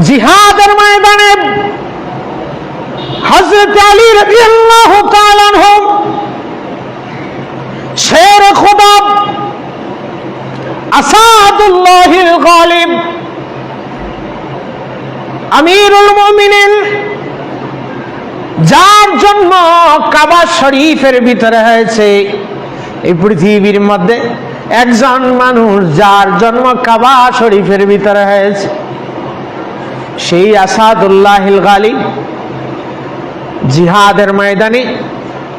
জিহাদের ময়দানে হজরত আলী আনহু, শের খোদা আসাদুল্লাহিল গালিব আমিরুল মুমিনিন, যার জন্ম কাবা শরীফের ভিতরে হয়েছে এই পৃথিবীর মধ্যে একজন মানুষ যার জন্ম কাবা শরীফের ভিতরে হয়েছে। সেই আসাদুল্লাহিল গালিব জিহাদের ময়দানে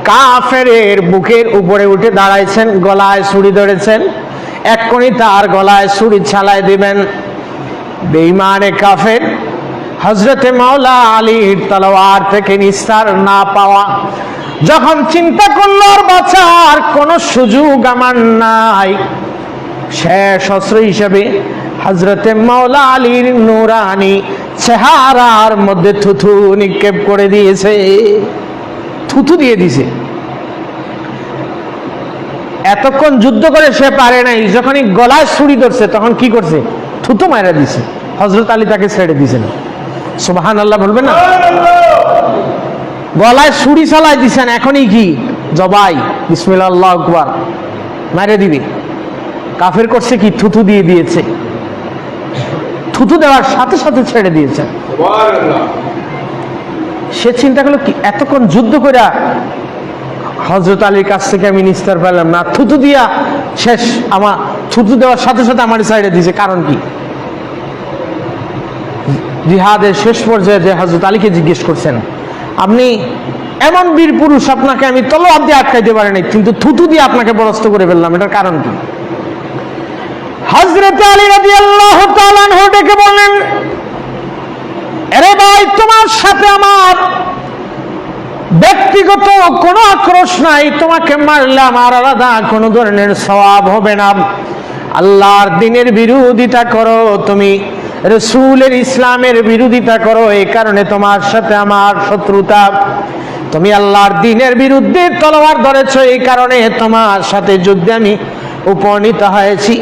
কাফেরের বুকের উপরে উঠে দাঁড়াইছেন, গলায় ছুরি ধরেছেন। এক্ষুনি তার গলায় ছুরি ছালায় দিবেন। বেইমানে কাফের হজরতে মাওলা আলীর তলোয়ার থেকে নিস্তার না পাওয়া। যখন চিন্তা করল বাঁচার কোনো সুযোগ আমার নাই। শেষ অস্ত্র হিসেবে হজরতে মাওলা আলীর নুরানি চেহারার মধ্যে থুথু নিক্ষেপ করে দিয়েছে। থুথু দিয়ে দিছে এতক্ষণ যুদ্ধ করে সে পারে নাই। যখনই গলায় ছুরি ধরছে, তখন কি করছে? থুতু মারা দিছে হজরত আলী তাকে ছেড়ে দিয়েছেন সুবাহান আল্লাহ বলবেন না? গলায় ছুরি চালাই দিছেন এখনই কি? জবাই। বিসমিল্লাহ আল্লাহ আকবার। মারে দিবে। কাফের করছে কি? থুতু দিয়ে দিয়েছে। থুতু দেওয়ার সাথে সাথে ছেড়ে দিয়েছেন সে চিন্তা করল কি এতক্ষণ যুদ্ধ করে হজরত আলীর কাছ থেকে আমি নিস্তার পেলাম না? থুতু দিয়া শেষ আমার থুতু দেওয়ার সাথে সাথে আমার সাইডে দিয়েছে কারণ কি? জিহাদের শেষ পর্যায়ে যে হজরত আলীকে জিজ্ঞেস করছেন আপনি এমন বীর পুরুষ আপনাকে আমি তলোয়ার দিয়ে আটকাইতে পারি নাই কিন্তু থুতু দিয়ে আপনাকে বরস্ত করে ফেললাম এটার কারণ কি? হজরত আলী রাজি আল্লাহ ডেকে বললেন, আরে ভাই, তোমার সাথে আমার ব্যক্তিগত কোনো আক্রোশ নাই। তোমাকে মারলে আমার আলাদা কোনো ধরনের স্বভাব হবে না। আল্লাহর দিনের বিরোধিতা করো, তুমি রসুলের ইসলামের বিরোধিতা করো। এই কারণে তোমার সাথে আমার শত্রুতা। তুমি আল্লাহর দিনের বিরুদ্ধে তলোয়ার ধরেছ, এই কারণে তোমার সাথে যুদ্ধে আমি উপনীত হয়েছি।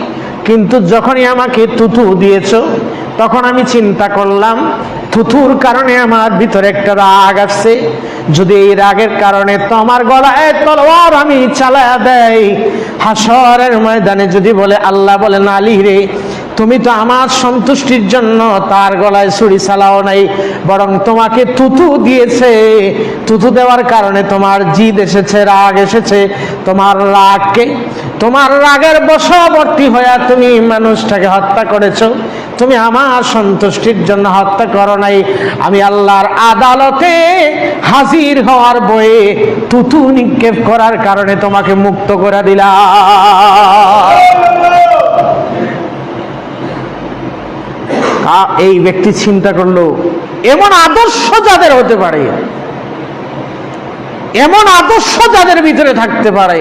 কিন্তু যখনই আমাকে তুতু দিয়েছ, তখন আমি চিন্তা করলাম, থুথুর কারণে আমার ভিতরে একটা রাগ আসছে। যদি এই রাগের কারণে তোমার গলায় তলোয়ার আমি চালা দেয় হাসরের ময়দানে যদি বলে আল্লাহ বলেন নালি রে তুমি তো আমার সন্তুষ্টির জন্য তার গলায় ছুরি চালাও নাই, বরং তোমাকে তুতু দিয়েছে। তুতু দেওয়ার কারণে তোমার জিদ এসেছে, রাগ এসেছে। তোমার রাগকে, তোমার রাগের বশবর্তী হয়ে তুমি মানুষটাকে হত্যা করেছ। তুমি আমার সন্তুষ্টির জন্য হত্যা করো নাই। আমি আল্লাহর আদালতে হাজির হওয়ার বয়ে তুতু নিক্ষেপ করার কারণে তোমাকে মুক্ত করে দিলাম। এই ব্যক্তি চিন্তা করল, এমন আদর্শ যাদের হতে পারে, এমন আদর্শ যাদের ভিতরে থাকতে পারে,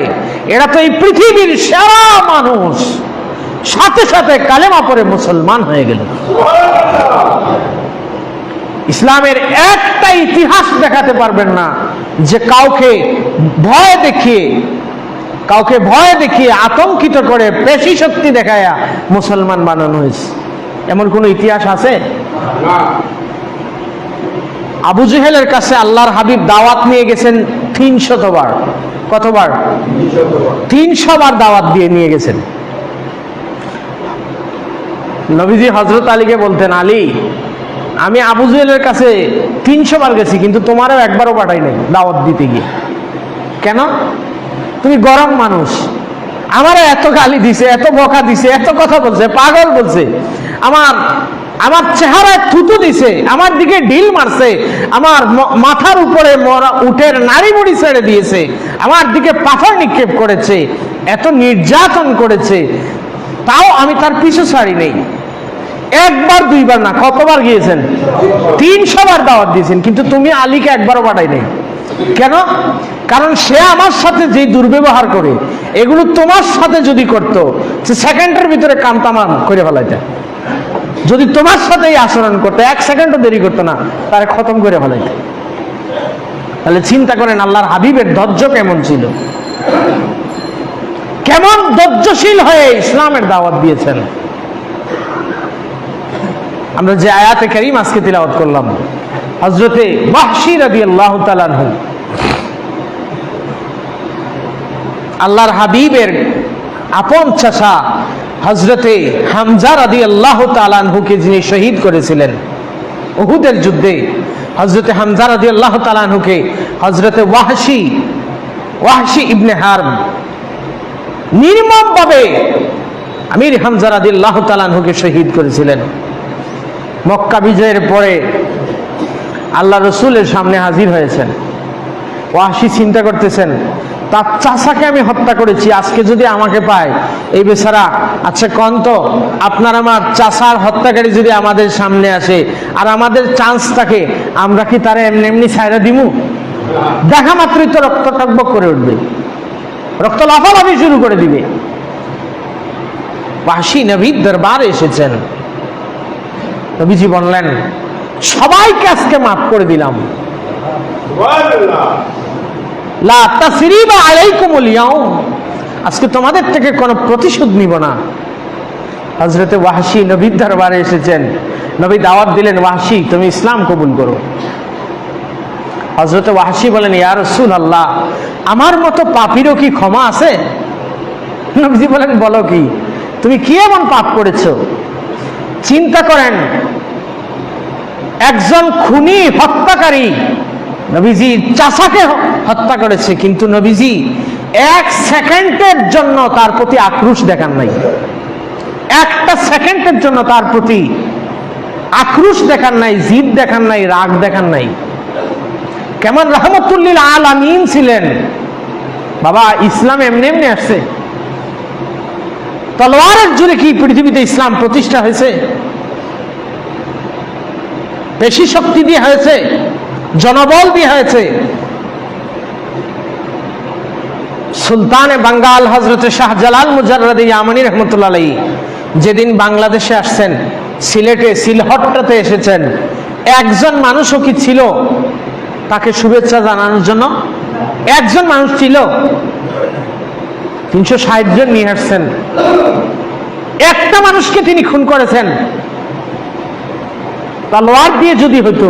এরা তো এই পৃথিবীর সেরা মানুষ। সাথে সাথে কালেমা পরে মুসলমান হয়ে গেল। ইসলামের একটা ইতিহাস দেখাতে পারবেন না, যে কাউকে ভয় দেখিয়ে, কাউকে ভয় দেখিয়ে আতঙ্কিত করে পেশি শক্তি দেখায়া মুসলমান বানানো হয়েছে। এমন কোন ইতিহাস আছে? আবু জেহেলের কাছে আল্লাহর হাবিব দাওয়াত নিয়ে গেছেন তিনশতবার কতবার? তিনশো বার দাওয়াত দিয়ে নিয়ে গেছেন। নবীজি হজরত আলীকে বলতেন, আলী, আমি আবু জেহেলের কাছে তিনশো বার গেছি, কিন্তু তোমারও একবারও পাঠাই নাই দাওয়াত দিতে গিয়ে। কেন? তুমি গরম মানুষ। আমারও এত গালি দিছে, এত বকা দিছে, এত কথা বলছে, পাগল বলছে। আমার আমার চেহারায় থুতু দিছে, আমার দিকে ঢিল মারছে, আমার মাথার উপরে উটের নাড়ি মুড়ি ছেড়ে দিয়েছে, আমার দিকে পাথর নিক্ষেপ করেছে, এত নির্যাতন করেছে। তাও আমি তার পিছু ছাড়ি নেই। একবার, দুইবার না, কতবার গিয়েছেন? তিনশো বার দাওয়াত দিয়েছেন, কিন্তু তুমি আলীকে একবারও পাঠাই নাই কেন? কারণ সে আমার সাথে যে দুর্ব্যবহার করে, এগুলো তোমার সাথে যদি করতো, সে সেকেন্ডের ভিতরে কাম তামাম করে ফেলাইতে। যদি তোমার সাথে এই আচরণ করতো, এক সেকেন্ডও দেরি করতো না, তারে খতম করে ফেলাইতে। তাহলে চিন্তা করেন, আল্লাহর হাবিবের ধৈর্য কেমন ছিল? কেমন ধৈর্যশীল হয়ে ইসলামের দাওয়াত দিয়েছেন? আমরা যে আয়াতে কারিম আজকে তিলাওয়াত করলাম হজরতে ওয়াহশি রাদিয়াল্লাহু তাআলা আনহু। আল্লাহর হাবিবের আপন চাষা হজরতে হামজা রাদি আল্লাহ তালানহুকে যিনি শহীদ করেছিলেন উহুদের যুদ্ধে হজরতে হামজা রাদি আল্লাহ তালানহুকে হজরতে ওয়াহশি ওয়াহশি ইবনে হারম নির্মমভাবে আমির হামজা রাদি আল্লাহ তালানহুকে শহীদ করেছিলেন। মক্কা বিজয়ের পরে আল্লাহ রসুলের সামনে হাজির হয়েছেন। ওয়াসি চিন্তা করতেছেন, তার চাষাকে আমি হত্যা করেছি, আজকে যদি আমাকে পায়। এই বেচারা আচ্ছা কন্ত আপনার আমার চাষার হত্যাকারী যদি আমাদের সামনে আসে, আর আমাদের চান্স থাকে, আমরা কি তারা এমনি এমনি ছায়রা দিমু? দেখা মাত্রই তো রক্ত টকবক করে উঠবে। রক্ত লাফালাফি শুরু করে দিবে। ওয়াসি নবীর দরবার এসেছেন। নবীজি বললেন সবাইকে আজকে মাফ করে দিলাম। লা আজকে তোমাদের থেকে কোনো প্রতিশোধ নিব না। হজরতে ওয়াহশি নবীর দরবারে এসেছেন। নবী দাওয়াত দিলেন, ওয়াহশি, তুমি ইসলাম কবুল করো। হজরতে ওয়াহশি বলেন, ইয়া রাসূল আল্লাহ আমার মতো পাপিরও কি ক্ষমা আছে? নবীজি বলেন, বলো কি, তুমি কি এমন পাপ করেছ? চিন্তা করেন একজন খুনি হত্যাকারী। নবীজি চাষাকে হত্যা করেছে, কিন্তু নবীজি এক সেকেন্ডের জন্য তার প্রতি আক্রোশ দেখান নাই। একটা সেকেন্ডের জন্য তার প্রতি আক্রোশ দেখান নাই, জিদ দেখান নাই, রাগ দেখান নাই। কেমন রহমতুল্লিল আল আমিন ছিলেন। বাবা, ইসলাম এমনি এমনি আসছে। তলোয়ারের জুড়ে কি পৃথিবীতে ইসলাম প্রতিষ্ঠা হয়েছে? বেশি শক্তি দিয়ে হয়েছে, জনবল দিয়ে হয়েছে। সুলতানে বাঙ্গাল হজরত শাহজালাল মুজাররদ ইয়ামানি রহমতুল্লাহ যেদিন বাংলাদেশে আসছেন, সিলেটে, সিলহট্টাতে এসেছেন, একজন মানুষও কি ছিল? তাকে শুভেচ্ছা জানানোর জন্য একজন মানুষ ছিল। তিনশো ষাট জন নিয়ে আসছেন। একটা মানুষকে তিনি খুন করেছেন। তালোয়ার দিয়ে যদি হতো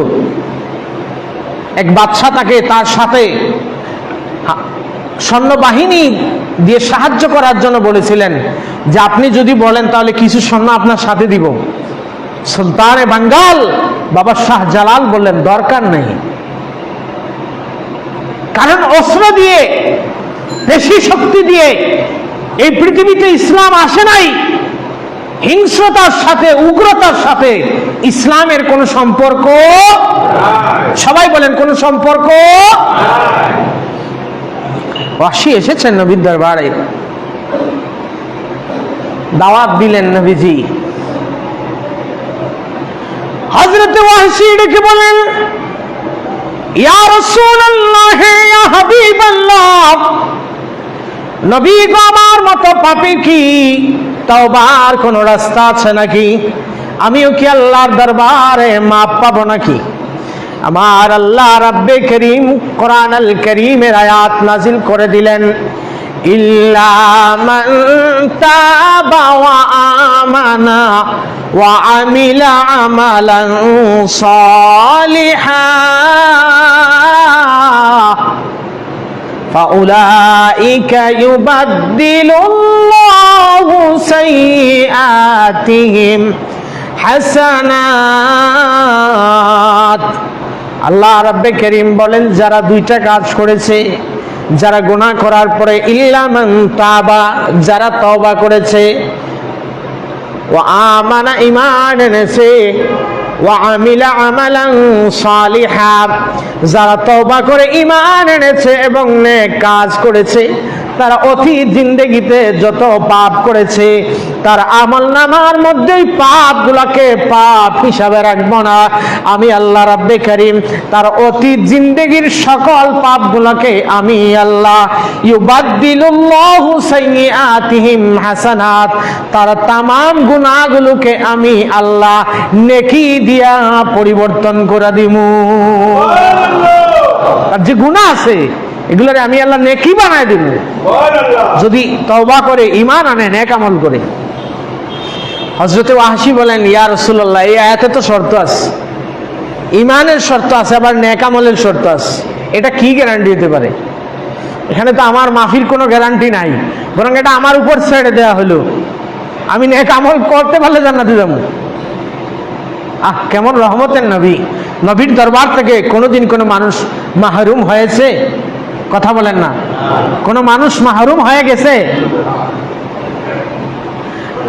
এক বাদশা তাকে তার সাথে সৈন্যবাহিনী দিয়ে সাহায্য করার জন্য বলেছিলেন যে আপনি যদি বলেন তাহলে কিছু সৈন্য আপনার সাথে দিব। সুলতানে বাঙ্গাল, বাবা শাহ জালাল বললেন, দরকার নেই। কারণ অস্ত্র দিয়ে বেশি শক্তি দিয়ে এই পৃথিবীতে ইসলাম আসে নাই। হিংস্রতার সাথে, উগ্রতার সাথে ইসলামের কোন সম্পর্ক? সবাই বলেন, কোন সম্পর্ক? ওয়াসি এসেছেন নবীর দরবারে। দাওয়াত দিলেন নবীজি। হজরত ওয়াসি ডেকে বলেন, ইয়া রাসূলুল্লাহ, ইয়া নবী গো, আমার মতো পাপি কি? তওবার কোন রাস্তা আছে নাকি? আমিও কি আল্লাহর দরবারে মাপ পাবো নাকি আমার আল্লাহ রাব্বে করিম কোরআন আল করিমের আয়াত নাজিল করে দিলেন ইল্লা মান তাবা ওয়া আমানা ওয়া আমিলা আমালান সালিহা فأولئك يبدل الله سيئاتهم হাসানাত। আল্লাহ রাব্বে করিম বলেন, যারা দুইটা কাজ করেছে, যারা গুনাহ করার পরে ইল্লামান তাবা, যারা তওবা করেছে ও আমানা ইমান এনেছে যারা তওবা করে ইমান এনেছে এবং কাজ করেছে তারা অতীত জিন্দেগিতে যত পাপ করেছে তার আমল নামার মধ্যেই পাপ গুলাকে পাপ হিসাবে রাখব না। আমি আল্লাহ রাব্বে করিম তার অতীত জিন্দেগির সকল পাপ গুলাকে আমি আল্লাহ ইউবাদ্দিলুল্লাহু সাইয়্যাতিহিম হাসানাত তার তামাম গুনাহগুলোকে আমি আল্লাহ নেকি দিয়া পরিবর্তন করে দিমু। আর যে গুনাহ আছে এগুলোরে আমি আল্লাহ নেকি বানায় দিব। যদি তওবা করে ইমান আনে নেক আমল করে। হজরতে ওয়াহাসি বলেন ইয়া রসুল্লাহ এই আয়াতে তো শর্ত আছে। ইমানের শর্ত আছে আবার নেকামলের শর্ত আছে। এটা কি গ্যারান্টি হতে পারে? এখানে তো আমার মাফির কোনো গ্যারান্টি নাই বরং এটা আমার উপর ছেড়ে দেওয়া হলো। আমি নেকামল করতে পারলে জান্নাতে যাব। আহ কেমন রহমতের নবী। নবীর দরবার থেকে কোনোদিন কোনো মানুষ মাহরুম হয়েছে? কথা বলেন না। কোনো মানুষ মাহরুম হয়ে গেছে।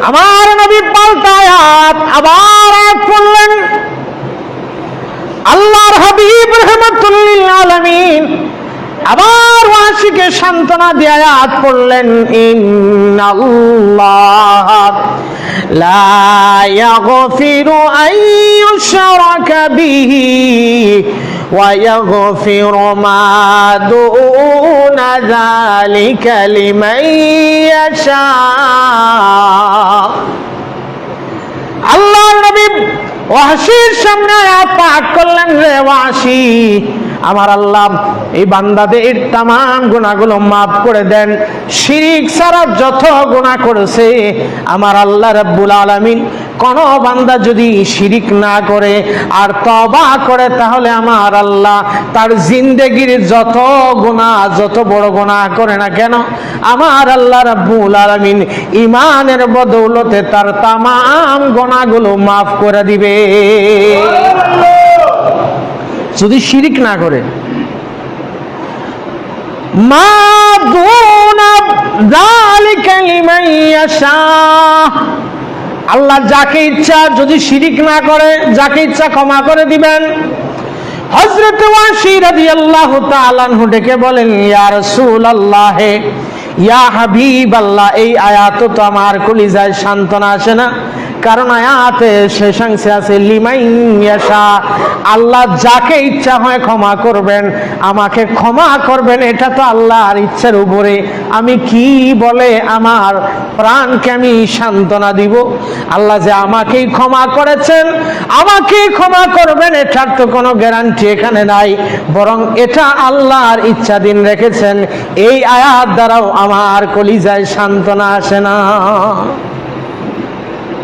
আমার নবী পাল্টা আয়াত আবার আয়াত পড়লেন আল্লাহর হাবিব রহমতুল্লিল আলামিন আবার ওয়াসিকে সান্ত্বনা দিয়ে আয়াত পড়লেন ইন্নাল্লাহ লা ইয়াগফিরু আন বিহি ওয়া ইয়াগফিরু মা দুনা যালিকা লিমান ইয়াশা আল্লাহর নবী ওয়াসির সামনে আয়াত পাঠ করলেন রে ওয়াসি আমার আল্লাহ এই বান্দাদের তামাম গুণাগুলো মাফ করে দেন। শিরিক সারা যত গুণা করেছে, আমার আল্লাহ রাব্বুল আলামিন, কোন বান্দা যদি শিরিক না করে আর তবা করে, তাহলে আমার আল্লাহ তার জিন্দেগির যত গুণা, যত বড় গুণা করে না কেন, আমার আল্লাহ রাব্বুল আলামিন ইমানের বদৌলতে তার তামাম গুণাগুলো মাফ করে দিবে। যদি শিরিক না করে। মা আল্লাহ যাকে ইচ্ছা যদি শিরিক না করে, যাকে ইচ্ছা ক্ষমা করে দিবেন। হজরত ডেকে বলেন, ইয়া এই আয়াত তো আমার কলিজায় সান্ত্বনা আসে না। কারণ আয়াতে শেষাংশে আছে লিমাইয়াশা আল্লাহ যাকে ইচ্ছা হয় ক্ষমা করবেন, আমাকে ক্ষমা করবেন, এটা তো আল্লাহর ইচ্ছার উপরে। আমি কি বলে আমার প্রাণকে আমি সান্ত্বনা দিব? আল্লাহ যে আমাকেই ক্ষমা করেছেন, আমাকেই ক্ষমা করবেন, এটার তো কোনো গ্যারান্টি এখানে নাই। বরং এটা আল্লাহর ইচ্ছাধীন রেখেছেন। এই আয়াত দ্বারাও আমার কলিজায় সান্ত্বনা আসে না।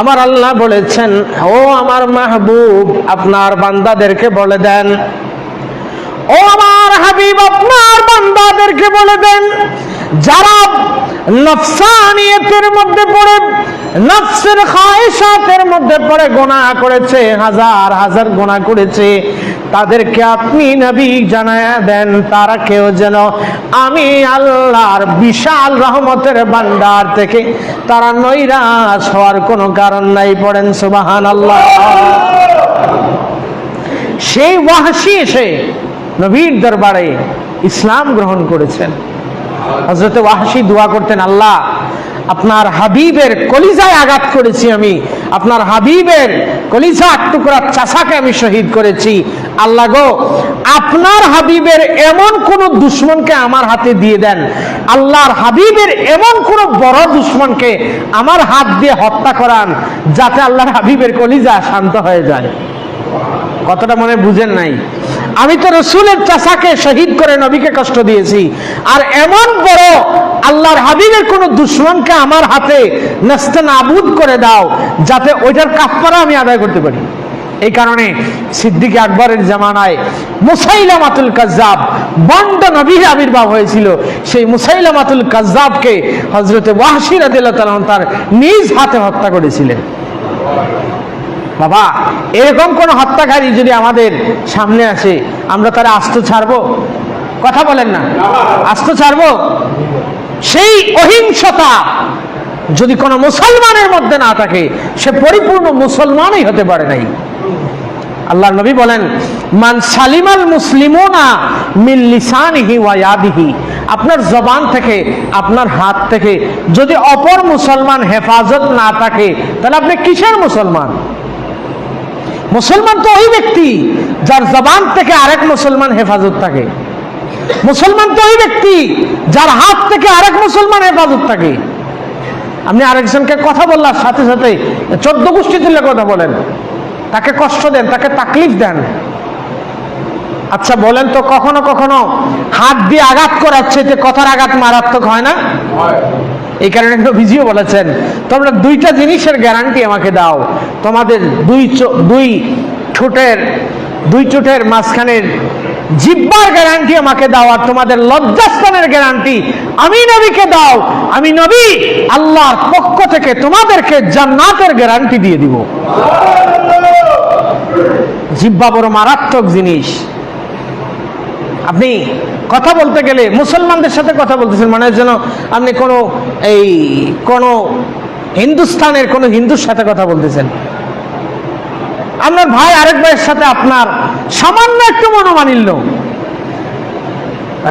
আমার আল্লাহ বলেছেন, ও আমার মাহবুব, আপনার বান্দাদেরকে বলে দেন। ও আমার হাবিব, আপনার বান্দাদেরকে বলে দেন। যারা নফসানিয়তের মধ্যে পড়ে, নফসের খায়সাতের মধ্যে পড়ে, গোনা করেছে, হাজার হাজার গোনা করেছে, তাদেরকে আপনি নবী জানায় দেন, তারা কেউ যেন আমি আল্লাহর বিশাল রহমতের ভান্ডার থেকে তারা নৈরাশ হওয়ার কোনো কারণ নাই, পড়েন সুবাহান আল্লাহ সেই ওয়াহাসি এসে নবীর দরবারে ইসলাম গ্রহণ করেছেন। হজরত ওয়াহাসি দোয়া করতেন, আল্লাহ, আপনার হাবিবের কলিজায় আঘাত করেছি আমি। আপনার হাবিবের কলিজা টুকরা চাষাকে আমি শহীদ করেছি। আল্লাহ গো, আপনার হাবিবের এমন কোন দুশ্মনকে আমার হাতে দিয়ে দেন। আল্লাহর হাবিবের এমন কোন বড় দুশ্মনকে আমার হাত দিয়ে হত্যা করান, যাতে আল্লাহর হাবিবের কলিজা শান্ত হয়ে যায়। কতটা মনে বুঝেন নাই। আমি তো রসুলের চাষাকে শহীদ করে নবীকে কষ্ট দিয়েছি। আর এমন বড় আল্লাহর হাবিবের কোন দুশ্মনকে আমার হাতে নাস্তে নাবুদ করে দাও, যাতে ওইটার কাপ্পারা আমি আদায় করতে পারি। এই কারণে সিদ্দিক আকবরের জামানায় মুসাইলামাতুল কাজ্জাব বন্ড নবীর আবির্ভাব হয়েছিল। সেই মুসাইলামাতুল কাজ্জাবকে হজরতে ওয়াহশির আদিল্লাহ তার নিজ হাতে হত্যা করেছিলেন। বাবা এরকম কোন হত্যাকারী যদি আমাদের সামনে আসে আমরা তারা আস্ত ছাড়বো? কথা বলেন না। আস্ত ছাড়বো? সেই অহিংসতা যদি কোনো মুসলমানের মধ্যে না থাকে সে পরিপূর্ণ মুসলমানই হতে পারে নাই। আল্লাহ নবী বলেন মান সালিমাল মুসলিমোনা মিন লিসানিহি ওয়া ইয়াদিহি। আপনার জবান থেকে আপনার হাত থেকে যদি অপর মুসলমান হেফাজত না থাকে তাহলে আপনি কিসের মুসলমান? মুসলমান তো ওই ব্যক্তি যার জবান থেকে আরেক মুসলমান হেফাজত থাকে। মুসলমান তো ওই ব্যক্তি যার হাত থেকে আরেক মুসলমান হেফাজত থাকে। আপনি আরেকজনকে কথা বললার সাথে সাথে চোদ্দ গোষ্ঠী তুলে কথা বলেন। তাকে কষ্ট দেন, তাকে তাকলিফ দেন। আচ্ছা বলেন তো কখনো কখনো হাত দিয়ে আঘাত করার চাইতে কথার আঘাত মারাত্মক হয় না? এই কারণে নবীজিও বলেছেন, তোমরা দুইটা জিনিসের গ্যারান্টি আমাকে দাও। তোমাদের দুই দুই ঠোঁটের দুই ঠোঁটের মাঝখানের জিব্বার গ্যারান্টি আমাকে দাও আর তোমাদের লজ্জাস্থানের গ্যারান্টি আমি নবীকে দাও। আমি নবী আল্লাহর পক্ষ থেকে তোমাদেরকে জান্নাতের গ্যারান্টি দিয়ে দিব। জিব্বা বড় মারাত্মক জিনিস। আপনি কথা বলতে গেলে মুসলমানদের সাথে কথা বলতেছেন মানে যেন আপনি কোনো এই কোনো হিন্দুস্তানের কোনো হিন্দুর সাথে কথা বলতেছেন। আপনার ভাই আরেক ভাইয়ের সাথে আপনার সামান্য একটু মনোমানিল্য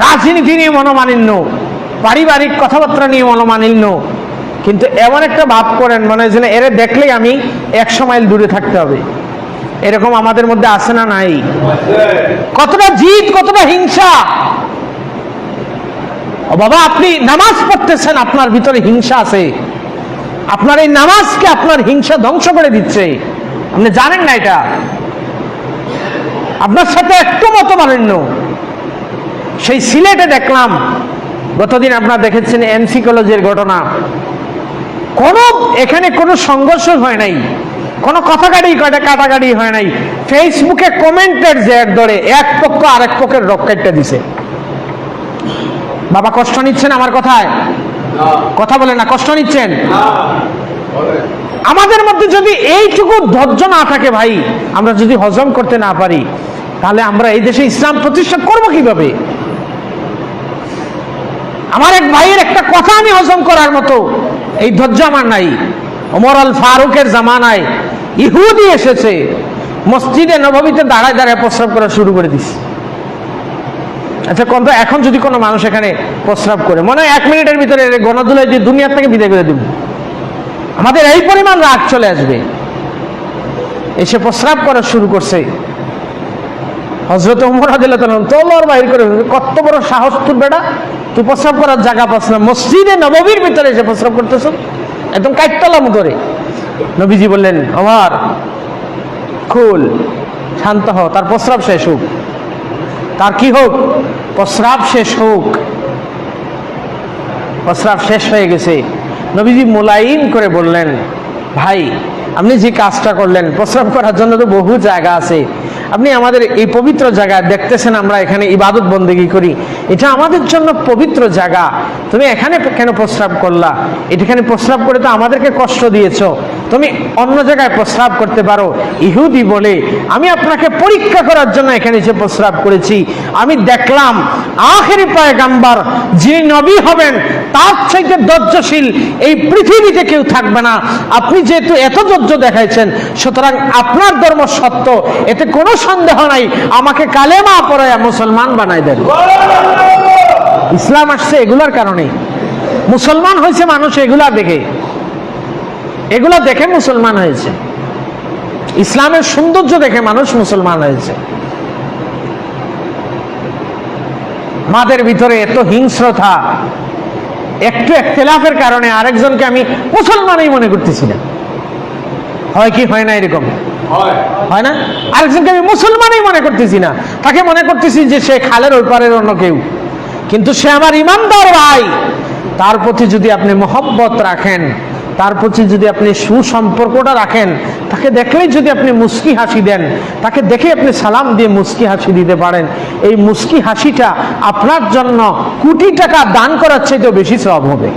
রাজনীতি নিয়ে মনোমানিন্য পারিবারিক কথাবার্তা নিয়ে মনোমানিন্য কিন্তু এমন একটা ভাব করেন মানে যেন এরে দেখলেই আমি একশো মাইল দূরে থাকতে হবে। এরকম আমাদের মধ্যে আছে না নাই? কতটা জিদ, কতটা হিংসা? বাবা, আপনি নামাজ পড়তেছেন, আপনার ভিতরে হিংসা আছে। আপনার এই নামাজকে আপনার হিংসা ধ্বংস করে দিচ্ছে। আপনি জানেন না এটা? আপনার সাথে একটু মতো মালিন্য সেই সিলেটে দেখলাম, গতদিন আপনারা দেখেছেন এনসি কলেজের ঘটনা। কোনো, এখানে কোনো সংঘর্ষ হয় নাই। কোনো কথাকাটি কয়টা কাটাকাটি হয় নাই। ফেসবুকে কমেন্টের জের ধরে এক পক্ষ আরেক পক্ষের রকেটটা দিছে। বাবা কষ্ট নিচ্ছেন আমার কথায়? কথা বলে না কষ্ট নিচ্ছেন? আমাদের মধ্যে যদি এইটুকু ধৈর্য না থাকে ভাই আমরা যদি হজম করতে না পারি তাহলে আমরা এই দেশে ইসলাম প্রতিষ্ঠা করব কীভাবে? আমার এক ভাইয়ের একটা কথা আমি হজম করার মতো এই ধৈর্য আমার নাই। ওমর আল ফারুকের জামানায় ইহুদি এসেছে, মসজিদে নবমীতে দাঁড়ায় দাঁড়ায় প্রস্রাব করা শুরু করে দিস। আচ্ছা কোন এখন যদি কোনো মানুষ এখানে প্রস্রাব করে, মনে হয় এক মিনিটের ভিতরে গণদুলাই দিয়ে দুনিয়ার থেকে বিদায় করে দেব। আমাদের এই পরিমাণ রাগ চলে আসবে। এসে প্রস্রাব করা শুরু করছে। হজরত উমর আদিল্লাহ তোলর বাহির করে কত বড় সাহস তোর বেটা? তুই প্রস্রাব করার জায়গা পাস না। মসজিদে নববীর ভিতরে এসে প্রস্রাব করতেছ? একদম কাইটতলাম করে নবীজি বললেন আমার খুল, শান্ত হ তার প্রস্রাব শেষ হোক। তার কি হোক? প্রস্রাব শেষ হোক। প্রস্রাব শেষ হয়ে গেছে। নবীজি মোলায়েম করে বললেন, ভাই আপনি যে কাজটা করলেন, প্রস্রাব করার জন্য তো বহু জায়গা আছে। আপনি আমাদের এই পবিত্র জায়গায় দেখতেছেন আমরা এখানে ইবাদত বন্দেগী করি। এটা আমাদের জন্য পবিত্র জায়গা। তুমি এখানে কেন প্রস্রাব করলা? এখানে প্রস্রাব করে তো আমাদেরকে কষ্ট দিয়েছ। তুমি অন্য জায়গায় প্রস্রাব করতে পারো। ইহুদি বলে, আমি আপনাকে পরীক্ষা করার জন্য এখানে এসে প্রস্রাব করেছি। আমি দেখলাম, আখেরি পয়গাম্বার যিনি নবী হবেন, তার চাইতে ধৈর্যশীল এই পৃথিবীতে কেউ থাকবে না। আপনি যেহেতু এত ধৈর্য দেখাইছেন। সুতরাং আপনার ধর্ম সত্য, এতে কোনো সন্দেহ নাই। আমাকে কালেমা পড়ায় মুসলমান বানাই দেন। ইসলাম আসছে এগুলার কারণে। মুসলমান হয়েছে মানুষ এগুলা দেখে। এগুলো দেখে মুসলমান হয়েছে। ইসলামের সৌন্দর্য দেখে মানুষ মুসলমান হয়েছে। মাদের ভিতরে এত হিংস্রতা, একটু একতলাফের কারণে আরেকজনকে আমি মুসলমানই মনে করতেছি না। হয় কি? হয় না এরকম? হয়। না? আরেকজনকে আমি মুসলমানই মনে করতেছি না। তাকে মনে করতেছি যে সে খালের ওই পারের অন্য কেউ। কিন্তু সে আমার ইমানদার ভাই। তার প্রতি যদি আপনি মহব্বত রাখেন তার প্রতি যদি আপনি সুসম্পর্কটা রাখেন তাকে দেখলেই যদি আপনি মুস্কি হাসি দেন তাকে দেখে আপনি সালাম দিয়ে মুস্কি হাসি দিতে পারেন। এই মুস্কি হাসিটা আপনার জন্য কোটি টাকা দান করার চাইতেও বেশি সব হবে।